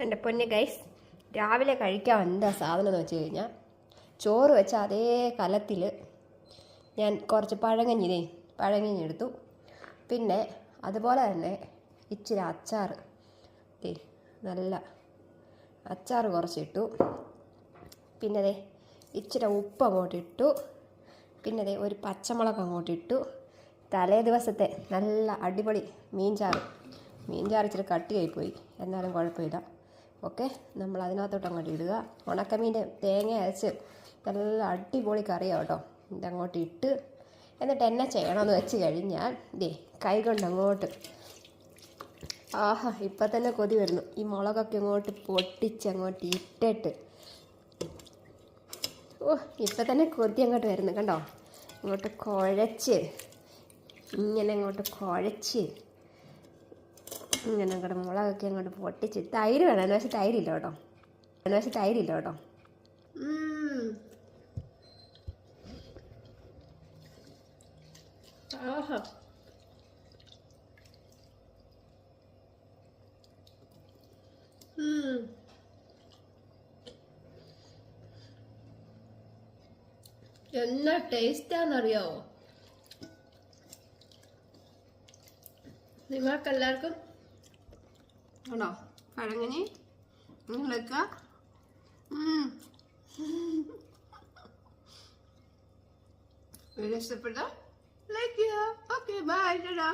എന്റെ പൊന്നെ ഗൈസ് രാവിലെ കഴിക്കാൻ എന്താ സാധനം എന്ന് വെച്ച് കഴിഞ്ഞാൽ ചോറ് വെച്ച അതേ കലത്തിൽ ഞാൻ കുറച്ച് പഴങ്ങഞ്ഞിനേ പഴങ്ങഞ്ഞി എടുത്തു. പിന്നെ അതുപോലെ തന്നെ ഇച്ചിരി അച്ചാർ ദേ നല്ല അച്ചാർ കുറച്ചിട്ടു. പിന്നെ ദേ ഇച്ചിരി ഉപ്പ് അങ്ങോട്ട് ഇട്ടു. പിന്നെ ദേ ഒരു പച്ചമുളക് അങ്ങോട്ട് ഇട്ടു. തലേ ദിവസത്തെ നല്ല അടിപൊളി മീൻചാറ്. മീൻചാറ് ഇച്ചിരി കട്ടിയായിപ്പോയി എന്നാലും കുഴപ്പമില്ല. ഓക്കെ? നമ്മൾ അതിനകത്തോട്ട് അങ്ങോട്ട് ഇടുക. ഉണക്കമീന്റെ തേങ്ങ അരച്ച് നല്ല അടിപൊളി കറിയാണ് കേട്ടോ. ഇതങ്ങോട്ട് ഇട്ട് എന്നിട്ട് എന്നെ ചെയ്യണമെന്ന് വെച്ച് കഴിഞ്ഞാൽ ദേ കൈ കൊണ്ട് അങ്ങോട്ട് ആഹാ ഇപ്പം തന്നെ കൊതി വരുന്നു. ഈ മുളകൊക്കെ അങ്ങോട്ട് പൊട്ടിച്ച് അങ്ങോട്ട് ഇട്ടിട്ട്. ഓ ഇപ്പം തന്നെ കൊതി അങ്ങോട്ട് വരുന്നു കണ്ടോ? ഇങ്ങോട്ട് കുഴച്ച് ഇങ്ങനെ അങ്ങോട്ട് കുഴച്ച്. ഇങ്ങനെ അങ്ങോട്ട് മുളകൊക്കെ അങ്ങോട്ട് പൊട്ടിച്ച് തൈര് വേണം. അതിന് വെച്ചാൽ തൈരില്ല കേട്ടോ. അതിന് വെച്ചാൽ തൈരില്ല കേട്ടോ. ആഹാ. എന്നാ ടേസ്റ്റാന്നറിയാവോ നിങ്ങൾക്കെല്ലാവർക്കും ആണോ പഴങ്ങനെ നിങ്ങളൊക്കെ വീഡിയോ ഇഷ്ടപ്പെട്ടോ ലൈക്ക് ചെയ്യുക. ഓക്കെ ബൈ ടാ.